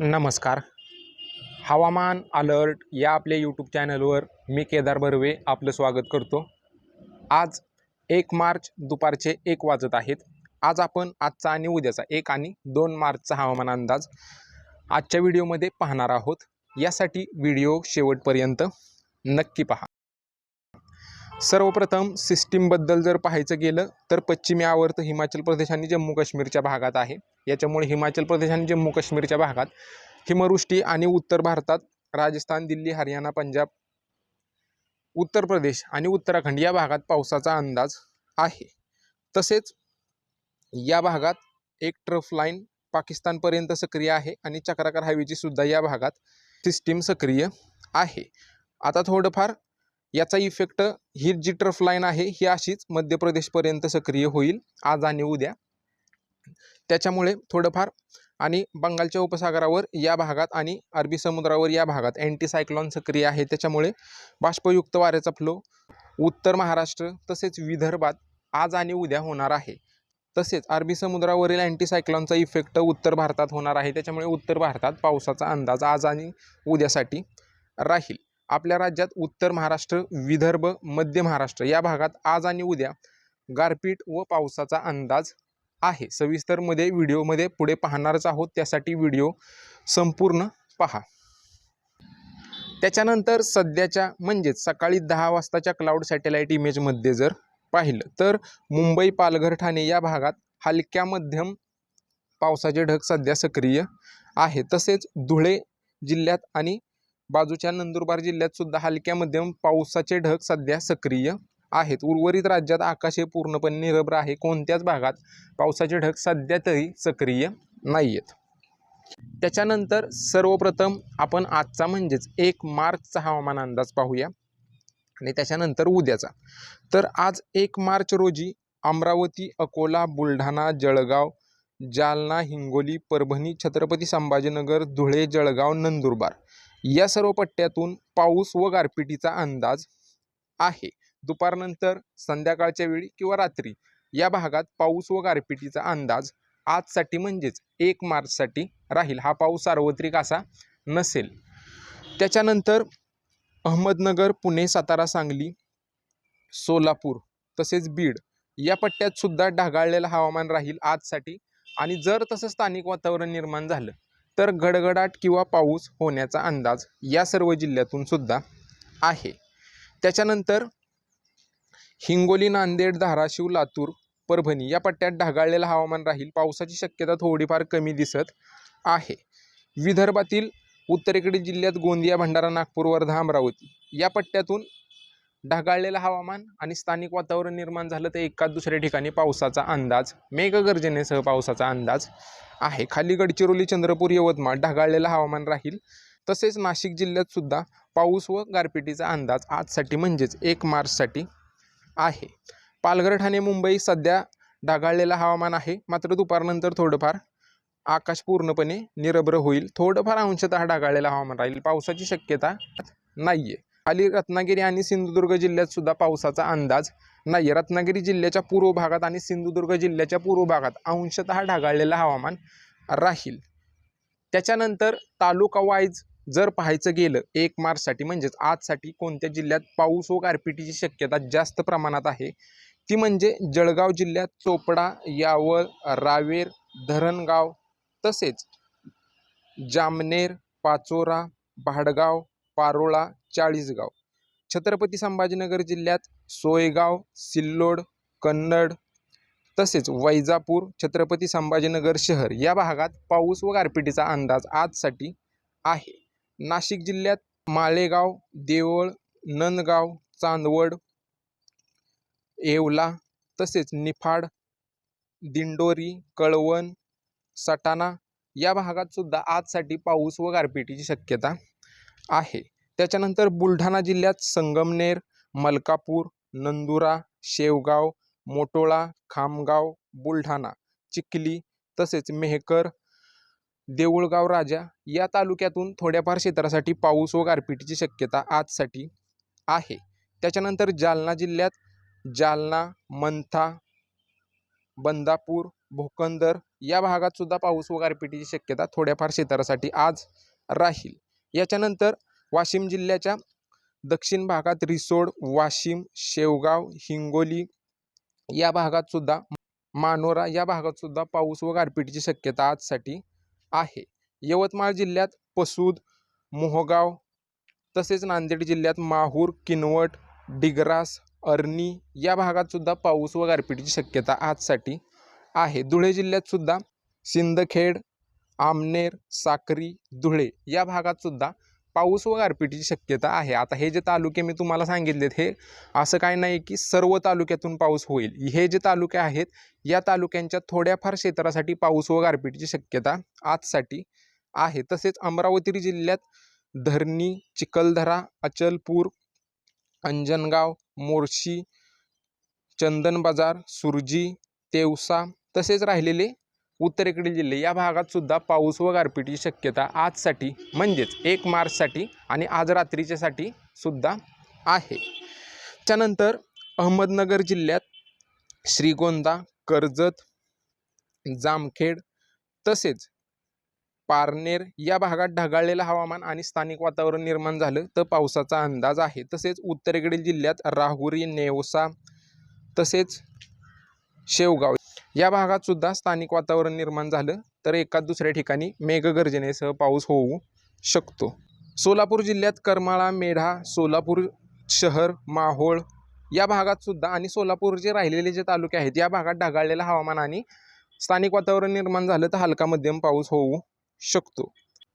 नमस्कार. हवामान अलर्ट या आपल्या यूट्यूब चॅनलवर मी केदार बर्वे आपलं स्वागत करतो. आज एक मार्च दुपारचे एक वाजत आहेत. आज आपण आजचा आणि उद्याचा एक आणि दोन मार्चचा हवामान अंदाज आजच्या व्हिडिओमध्ये पाहणार आहोत. यासाठी व्हिडिओ शेवटपर्यंत नक्की पहा. सर्वप्रथम सिस्टीमबद्दल जर पाहायचं गेलं तर पश्चिमी आवर्त हिमाचल प्रदेश आणि जम्मू काश्मीरच्या भागात आहे. याच्यामुळे हिमाचल प्रदेश आणि जम्मू काश्मीरच्या भागात हिमवृष्टी आणि उत्तर भारतात राजस्थान दिल्ली हरियाणा पंजाब उत्तर प्रदेश आणि उत्तराखंड या भागात पावसाचा अंदाज आहे. तसेच या भागात एक ट्रफ लाईन पाकिस्तानपर्यंत सक्रिय आहे आणि चक्राकार हायवेची सुद्धा या भागात सिस्टीम सक्रिय आहे. आता थोडंफार याचा इफेक्ट ही जी ट्रफ लाईन आहे ही अशीच मध्य प्रदेशपर्यंत सक्रिय होईल. आज आणि उद्या त्याच्यामुळे थोडंफार आणि बंगालच्या उपसागरावर या भागात आणि अरबी समुद्रावर या भागात अँटीसायक्लॉन सक्रिय आहे. त्याच्यामुळे बाष्पयुक्त वाऱ्याचा फ्लो उत्तर महाराष्ट्र तसेच विदर्भात आज आणि उद्या होणार आहे. तसेच अरबी समुद्रावरील अँटीसायक्लॉनचा इफेक्ट उत्तर भारतात होणार आहे. त्याच्यामुळे उत्तर भारतात पावसाचा अंदाज आज आणि उद्यासाठी राहील. आपल्या राज्यात उत्तर महाराष्ट्र विदर्भ मध्य महाराष्ट्र या भागात आज आणि उद्या गारपीट व पावसाचा अंदाज आहे. सविस्तरमध्ये व्हिडिओमध्ये पुढे पाहणारच आहोत. त्यासाठी व्हिडिओ संपूर्ण पहा. त्याच्यानंतर सध्याच्या म्हणजेच सकाळी दहा वाजताच्या क्लाउड सॅटेलाईट इमेजमध्ये जर पाहिलं तर मुंबई पालघर ठाणे या भागात हलक्या मध्यम पावसाचे ढग सध्या सक्रिय आहे. तसेच धुळे जिल्ह्यात आणि बाजूच्या नंदुरबार जिल्ह्यात सुद्धा हलक्या मध्यम पावसाचे ढग सध्या सक्रिय आहेत. उर्वरित राज्यात आकाश हे पूर्णपणे निरभ्र आहे. कोणत्याच भागात पावसाचे ढग सध्या तरी सक्रिय नाही आहेत त्याच्यानंतर सर्वप्रथम आपण आजचा म्हणजेच एक मार्चचा हवामान अंदाज पाहूया. आणि त्याच्यानंतर उद्याचा. तर आज एक मार्च रोजी अमरावती अकोला बुलढाणा जळगाव जालना हिंगोली परभणी छत्रपती संभाजीनगर धुळे जळगाव नंदुरबार या सर्व पट्ट्यातून पाऊस व गारपिटीचा अंदाज आहे. दुपारनंतर संध्याकाळच्या वेळी किंवा रात्री. या भागात पाऊस व गारपिटीचा अंदाज आजसाठी म्हणजेच एक मार्चसाठी राहील. हा पाऊस सार्वत्रिक असा नसेल. त्याच्यानंतर अहमदनगर पुणे सातारा सांगली सोलापूर तसेच बीड या पट्ट्यात सुद्धा ढगाळलेलं हवामान राहील आजसाठी. आणि जर तसं स्थानिक वातावरण निर्माण झालं तर गडगडाट किंवा पाऊस होण्याचा अंदाज या सर्व जिल्ह्यातून सुद्धा आहे. त्याच्यानंतर हिंगोली नांदेड धाराशिव लातूर परभणी या पट्ट्यात ढगाळलेलं हवामान राहील. पावसाची शक्यता थोडीफार कमी दिसत आहे. विदर्भातील उत्तरेकडील जिल्ह्यात गोंदिया भंडारा नागपूर वर्धा अमरावती या पट्ट्यातून ढगाळलेलं हवामान आणि स्थानिक वातावरण निर्माण झालं तर एकाच दुसऱ्या ठिकाणी पावसाचा अंदाज मेघगर्जनेसह पावसाचा अंदाज आहे. खाली गडचिरोली चंद्रपूर यवतमाळ ढगाळलेलं हवामान राहील. तसेच नाशिक जिल्ह्यात सुद्धा पाऊस व गारपिटीचा अंदाज आजसाठी म्हणजेच एक मार्चसाठी आहे. पालघर ठाणे मुंबई सध्या ढगाळलेलं हवामान आहे. मात्र दुपारनंतर थोडंफार आकाश पूर्णपणे निरभ्र होईल. थोडंफार अंशतः ढगाळलेलं हवामान राहील. पावसाची शक्यता नाही आहे खाली रत्नागिरी आणि सिंधुदुर्ग जिल्ह्यात सुद्धा पावसाचा अंदाज नाही आहे रत्नागिरी जिल्ह्याच्या पूर्व भागात आणि सिंधुदुर्ग जिल्ह्याच्या पूर्व भागात अंशतः ढगाळलेलं हवामान राहील. त्याच्यानंतर तालुका वाईज जर पाहायचं गेलं एक मार्चसाठी म्हणजेच आजसाठी कोणत्या जिल्ह्यात पाऊस व गारपिटीची शक्यता जास्त प्रमाणात आहे? ती म्हणजे जळगाव जिल्ह्यात चोपडा यावळ रावेर धरणगाव तसेच जामनेर पाचोरा भाडगाव पारोळा चाळीसगाव. छत्रपती संभाजीनगर जिल्ह्यात सोयगाव सिल्लोड कन्नड तसेच वैजापूर छत्रपती संभाजीनगर शहर या भागात पाऊस व गारपिटीचा अंदाज आजसाठी आहे. नाशिक जिल्ह्यात माळेगाव देवळ नंदगाव चांदवड येवला तसेच निफाड दिंडोरी कळवण सटाणा या भागात सुद्धा आजसाठी पाऊस व गारपिटीची शक्यता आहे. त्याच्यानंतर बुलढाणा जिल्ह्यात संगमनेर मलकापूर नंदुरा शेवगाव मोटोळा खामगाव बुलढाणा चिखली तसेच मेहकर देऊळगाव राजा या तालुक्यातून थोड्याफार क्षेत्रासाठी पाऊस व गारपिटीची शक्यता आजसाठी आहे. त्याच्यानंतर जालना जिल्ह्यात जालना मंथा बंदापूर भोकंदर या भागात सुद्धा पाऊस व गारपिटीची शक्यता थोड्याफार क्षेत्रासाठी आज राहील. याच्यानंतर वाशिम जिल्ह्याच्या दक्षिण भागात रिसोड वाशिम शेवगाव हिंगोली या भागात सुद्धा मानोरा या भागात सुद्धा पाऊस व गारपिटीची शक्यता आजसाठी आहे. यवतमाळ जिल्ह्यात पसूद मोहगाव तसेच नांदेड जिल्ह्यात माहूर किनवट डिग्रास अर्नी या भागात सुद्धा पाऊस व गारपिटीची शक्यता आजसाठी आहे. धुळे जिल्ह्यात सुद्धा सिंदखेड आमनेर साक्री धुळे या भागात सुद्धा पाऊस व गारपिटीची शक्यता आहे. आता हे जे तालुके मी तुम्हाला सांगितलेत हे असं काय नाही की सर्व तालुक्यातून पाऊस होईल. हे जे तालुके आहेत या तालुक्यांच्या थोड्याफार क्षेत्रासाठी पाऊस व गारपिटीची शक्यता आजसाठी आहे. तसेच अमरावती जिल्ह्यात धरणी चिखलदरा अचलपूर अंजनगाव मोर्शी चंदन बाजार सुरजी तेवसा तसेच राहिलेले उत्तरेकडील जिल्हे या भागात सुद्धा पाऊस व गारपिटीची शक्यता आजसाठी म्हणजेच एक मार्चसाठी आणि आज रात्रीच्यासाठी सुद्धा आहे. त्यानंतर अहमदनगर जिल्ह्यात श्रीगोंदा कर्जत जामखेड तसेच पारनेर या भागात ढगाळलेलं हवामान आणि स्थानिक वातावरण निर्माण झालं तर पावसाचा अंदाज आहे. तसेच उत्तरेकडील जिल्ह्यात राहुरी नेवसा तसेच शेवगाव या भागात सुद्धा स्थानिक वातावरण निर्माण झालं तर एकाच दुसऱ्या ठिकाणी मेघगर्जनेसह पाऊस होऊ शकतो. सोलापूर जिल्ह्यात करमाळा मेढा सोलापूर शहर माहोळ या भागात सुद्धा आणि सोलापूर जे राहिलेले जे तालुके आहेत या भागात ढगाळलेलं हवामान आणि स्थानिक वातावरण निर्माण झालं तर हलका मध्यम पाऊस होऊ शकतो.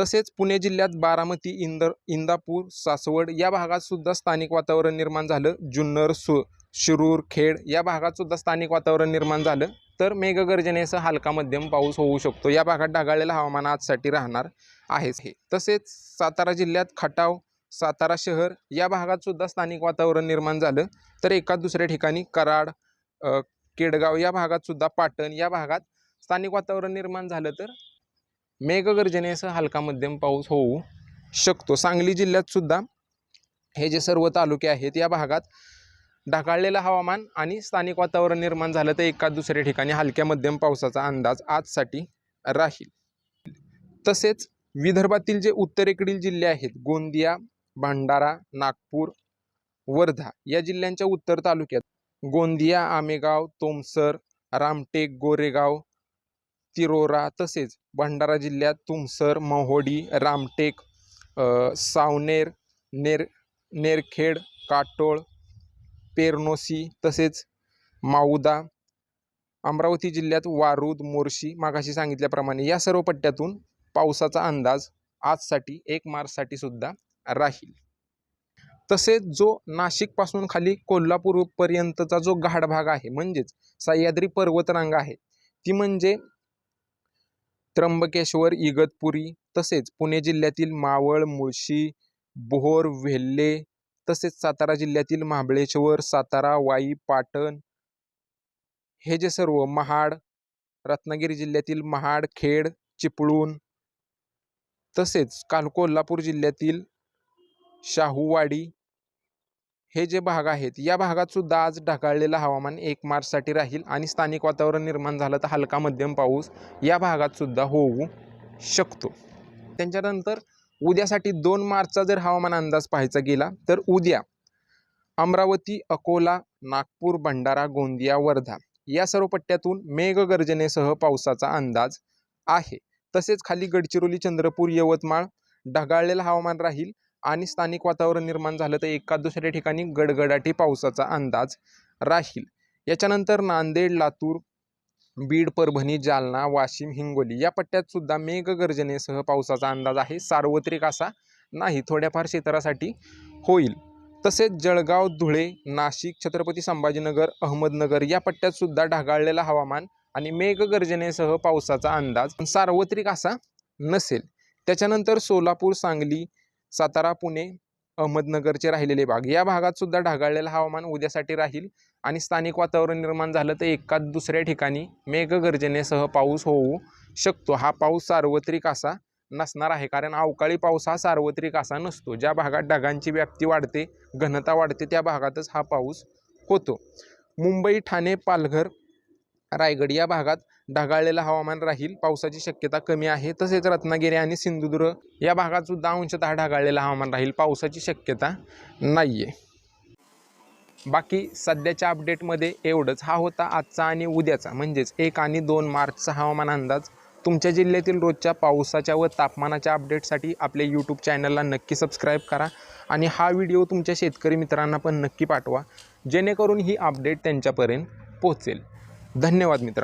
तसेच पुणे जिल्ह्यात बारामती इंदर इंदापूर सासवड या भागात सुद्धा स्थानिक वातावरण निर्माण झालं. जुन्नर सु शिरूर खेड या भागात सुद्धा स्थानिक वातावरण निर्माण झालं. तर मेघगर्जनेसह हलका मध्यम पाऊस होऊ शकतो. या भागात ढगाळलेलं हवामान आजसाठी राहणार आहेच हे तसेच सातारा जिल्ह्यात खटाव सातारा शहर या भागात सुद्धा स्थानिक वातावरण निर्माण झालं. तर एका दुसऱ्या ठिकाणी कराड केडगाव या भागात सुद्धा पाटण या भागात स्थानिक वातावरण निर्माण झालं तर मेघगर्जनेसह हलका मध्यम पाऊस होऊ शकतो. सांगली जिल्ह्यात सुद्धा हे जे सर्व तालुके आहेत या भागात ढगाळलेलं हवामान आणि स्थानिक वातावरण निर्माण झालं तर एका दुसऱ्या ठिकाणी हलक्या मध्यम पावसाचा अंदाज आजसाठी राहील. तसेच विदर्भातील जे उत्तरेकडील जिल्हे आहेत गोंदिया भंडारा नागपूर वर्धा या जिल्ह्यांच्या उत्तर तालुक्यात गोंदिया आमेगाव तोमसर रामटेक गोरेगाव तिरोरा तसेच भंडारा जिल्ह्यात तुमसर महोडी रामटेक सावनेर नेर नेरखेड काटोळ पेरनोसी तसेच माऊदा अमरावती जिल्ह्यात वारूद मोर्शी मागाशी सांगितल्याप्रमाणे या सर्व पट्ट्यातून पावसाचा अंदाज आजसाठी एक मार्चसाठी सुद्धा राहील. तसेच जो नाशिकपासून खाली कोल्हापूरपर्यंतचा जो गाढ भाग आहे म्हणजेच सह्याद्री पर्वतरांग आहे ती म्हणजे त्र्यंबकेश्वर इगतपुरी तसेच पुणे जिल्ह्यातील मावळ मुळशी बोहोर वेल्हे तसेच सातारा जिल्ह्यातील महाबळेश्वर सातारा वाई पाटण हे जे सर्व महाड रत्नागिरी जिल्ह्यातील महाड खेड चिपळूण तसेच काल कोल्हापूर जिल्ह्यातील शाहूवाडी हे जे भाग आहेत या भागात सुद्धा आज ढगाळलेलं हवामान एक मार्चसाठी राहील आणि स्थानिक वातावरण निर्माण झालं तर हलका मध्यम पाऊस या भागात सुद्धा होऊ शकतो. त्यांच्यानंतर उद्यासाठी दोन मार्चचा जर हवामान अंदाज पाहायचा गेला तर उद्या अमरावती अकोला नागपूर भंडारा गोंदिया वर्धा या सर्व पट्ट्यातून मेघगर्जनेसह पावसाचा अंदाज आहे. तसेच खाली गडचिरोली चंद्रपूर यवतमाळ ढगाळलेलं हवामान राहील आणि स्थानिक वातावरण निर्माण झालं तर एका दुसऱ्या ठिकाणी गडगडाटी पावसाचा अंदाज राहील. याच्यानंतर नांदेड लातूर बीड परभणी जालना वाशिम हिंगोली या पट्ट्यात सुद्धा मेघगर्जनेसह पावसाचा अंदाज आहे. सार्वत्रिक असा नाही थोड्याफार क्षेत्रासाठी होईल. तसेच जळगाव धुळे नाशिक छत्रपती संभाजीनगर अहमदनगर या पट्ट्यात सुद्धा ढगाळलेलं हवामान आणि मेघगर्जनेसह पावसाचा अंदाज सार्वत्रिक असा नसेल. त्याच्यानंतर सोलापूर सांगली सातारा पुणे अहमदनगरचे राहिलेले भाग. या भागात सुद्धा ढगाळलेलं हवामान उद्यासाठी राहील आणि स्थानिक वातावरण निर्माण झालं तर एका दुसऱ्या ठिकाणी मेघगर्जनेसह पाऊस होऊ शकतो. हा पाऊस सार्वत्रिक असा नसणार आहे कारण अवकाळी पाऊस हा सार्वत्रिक असा नसतो. ज्या भागात ढगांची व्याप्ती वाढते घनता वाढते त्या भागातच हा पाऊस होतो. मुंबई ठाणे पालघर रायगड या भागात ढगाळलेलं हवामान राहील पावसाची शक्यता कमी आहे. तसेच रत्नागिरी आणि सिंधुदुर्ग या भागात सुद्धा अंशतः ढगाळलेलं हवामान राहील पावसाची शक्यता नाही आहे बाकी सध्याच्या अपडेटमध्ये एवढंच. हा होता आजचा आणि उद्याचा. म्हणजेच एक आणि दोन मार्चचा हवामान अंदाज. तुमच्या जिल्ह्यातील रोजच्या पावसाच्या व तापमानाच्या अपडेटसाठी आपल्या यूट्यूब चॅनलला नक्की सबस्क्राईब करा आणि हा व्हिडिओ तुमच्या शेतकरी मित्रांना पण नक्की पाठवा. जेणेकरून ही अपडेट त्यांच्यापर्यंत पोहोचेल. धन्यवाद मित्रांनो.